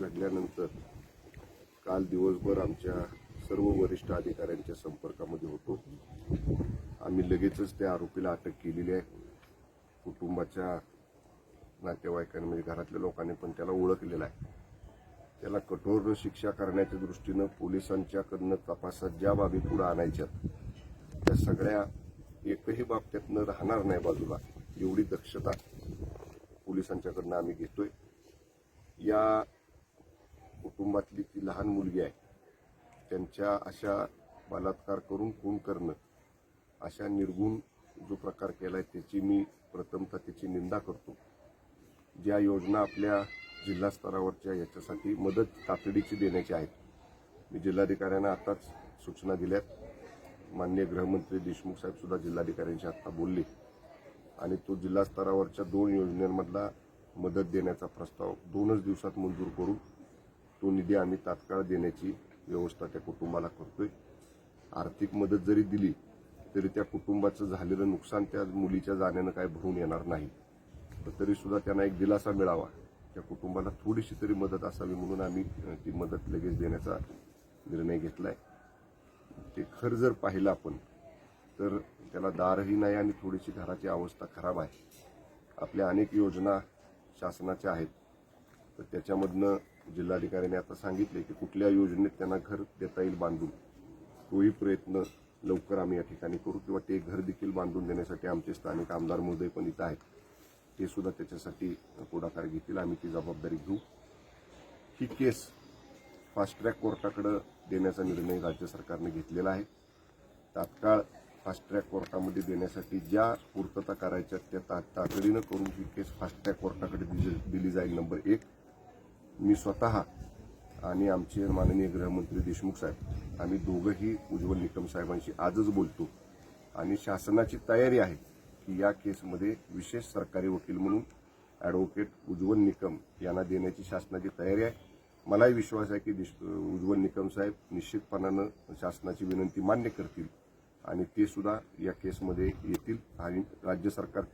घडल्यानंतर काल दिवसभर आमच्या सर्व वरिष्ठ अधिकाऱ्यांच्या संपर्कामध्ये होतो. आम्ही लगेचच त्या आरोपीला अटक केलेली आहे. कुटुंबाच्या नातेवाईकांनी म्हणजे घरातल्या लोकांनी पण त्याला ओळखलेला आहे. त्याला कठोर शिक्षा करण्याच्या दृष्टीनं पोलिसांच्याकडनं तपासात ज्या बाबी पुढे आणायच्यात त्या सगळ्या एकही बाब त्यातनं राहणार नाही बाजूला. एवढी दक्षता पोलिसांच्याकडनं आम्ही घेतोय. या कुटुंबातली ती लहान मुलगी आहे. त्यांच्या अशा बलात्कार करून खून करणं अशा निर्गुण जो प्रकार केला आहे त्याची मी प्रथमतः त्याची निंदा करतो. ज्या योजना आपल्या जिल्हा स्तरावरच्या याच्यासाठी मदत तातडीची देण्याची आहेत. मी जिल्हाधिकाऱ्यांना आताच सूचना दिल्यात. माननीय गृहमंत्री देशमुख साहेबसुद्धा जिल्हाधिकाऱ्यांशी आत्ता बोलले. आणि तो जिल्हा स्तरावरच्या दोन योजनांमधला मदत देण्याचा प्रस्ताव दोनच दिवसात मंजूर करून तो निधी आम्ही तात्काळ देण्याची व्यवस्था त्या कुटुंबाला करतोय. आर्थिक मदत जरी दिली तरी त्या कुटुंबाचं झालेलं नुकसान त्या मुलीच्या जाण्यानं काय भरून येणार नाही. तर तरी सुद्धा त्यांना एक दिलासा मिळावा. त्या कुटुंबाला थोडीशी तरी मदत असावी म्हणून आम्ही ती मदत लगेच देण्याचा निर्णय घेतलाय. ते खर जर पाहिलं आपण तर त्याला दारही नाही आणि थोडीशी घराची अवस्था खराब आहे. आपल्या अनेक योजना शासनाच्या आहेत. तर त्याच्यामधनं जिल्हाधिकाऱ्यांनी आता सांगितले की कुठल्या योजनेत त्यांना घर देता येईल बांधून. तोही प्रयत्न लवकर आम्ही या ठिकाणी करू किंवा ते घर देखील बांधून देण्यासाठी आमचे स्थानिक आमदार महोदय पण इथं आहेत. ते सुद्धा त्याच्यासाठी पुढाकार घेतील. आम्ही ती जबाबदारी घेऊ. ही केस फास्ट ट्रॅक कोर्टाकडं देण्याचा निर्णय राज्य सरकारने घेतलेला आहे. तात्काळ फास्ट ट्रॅक कोर्टामध्ये देण्यासाठी ज्या पूर्तता करायच्या त्या ता- तातडीनं करून ही केस फास्ट ट्रॅक कोर्टाकडे दिली- दिली जाईल. नंबर एक. मी स्वतः आणि आमचे माननीय गृहमंत्री देशमुख साहेब आम्ही दोघंही उज्ज्वल निकम साहेबांशी आजच बोलतो. आणि शासनाची तयारी आहे की या केसमध्ये विशेष सरकारी वकील म्हणून ॲडव्होकेट उज्ज्वल निकम यांना देण्याची शासनाची तयारी आहे. मलाही विश्वास आहे की देश- उज्ज्वल निकम साहेब निश्चितपणानं शासनाची विनंती मान्य करतील आणि ते सुद्धा या केसमध्ये येतील आणि राज्य सरकार